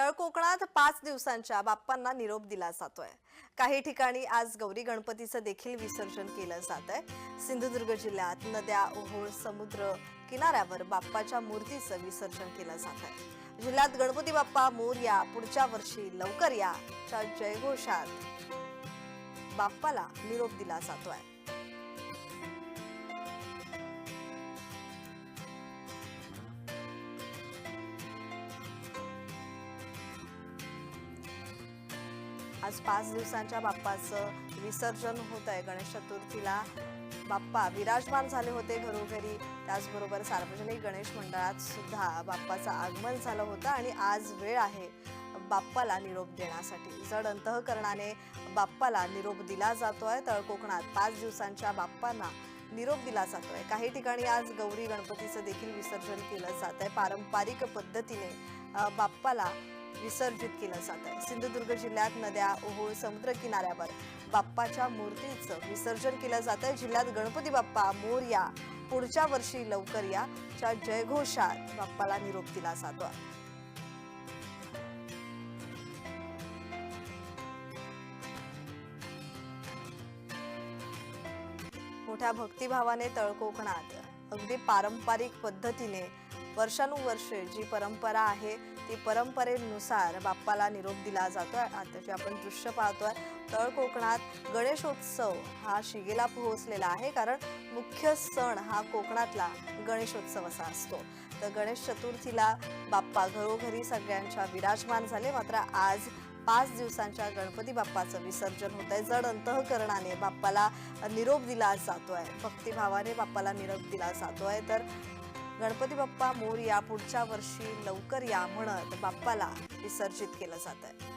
तळकोकणात पाच दिवसांच्या बाप्पांना निरोप दिला जातोय. काही ठिकाणी आज गौरी गणपतीचं देखील विसर्जन केलं जात आहे सिंधुदुर्ग जिल्ह्यात नद्या ओहोळ समुद्र किनाऱ्यावर बाप्पाच्या मूर्तीचं विसर्जन केलं जात आहे जिल्ह्यात गणपती बाप्पा मोरया पुढच्या वर्षी लवकर या जयघोषात बाप्पाला निरोप दिला जातोय. आज पाच दिवसांच्या बाप्पाचं विसर्जन होत आहे. गणेश चतुर्थीला बाप्पा विराजमान झाले होते घरोघरी. त्याचबरोबर सार्वजनिक गणेश मंडळात सुद्धा बाप्पाचं आगमन झालं होतं आणि आज वेळ आहे बाप्पाला निरोप देण्यासाठी. जड अंतःकरणाने बाप्पाला निरोप दिला जातोय. तळ कोकणात पाच दिवसांच्या बाप्पांना निरोप दिला जातो आहे काही ठिकाणी आज गौरी गणपतीचं देखील विसर्जन केलं जात आहे पारंपरिक पद्धतीने बाप्पाला विसर्जित केलं जात आहे. सिंधुदुर्ग जिल्ह्यात नद्या ओहोळ समुद्र किनाऱ्यावर बाप्पाच्या मूर्तीचं विसर्जन केलं जात आहे. जिल्ह्यात गणपती बाप्पा मोरया पुढच्या वर्षी लवकर या च्या जयघोषात बाप्पाला निरोप दिला जातो. मोठ्या भक्तिभावाने तळकोकणात अगदी पारंपरिक पद्धतीने वर्षानुवर्षे जी परंपरा आहे ती परंपरेनुसार बाप्पाला निरोप दिला जातोय. आताचे आपण दृश्य पाहतोय. तळ कोकणात गणेशोत्सव हा शिगेला पोहोचलेला आहे कारण मुख्य सण हा कोकणातला गणेशोत्सव असा असतो. तर गणेश चतुर्थीला बाप्पा घरोघरी सगळ्यांच्या विराजमान झाले. मात्र आज पाच दिवसांच्या गणपती बाप्पाचं विसर्जन होत आहे जड अंतःकरणाने बाप्पाला निरोप दिला जातो आहे भक्तिभावाने बाप्पाला निरोप दिला जातो आहे तर गणपती बाप्पा मोर या पुढच्या वर्षी लवकर या म्हणत बाप्पाला विसर्जित केलं जात आहे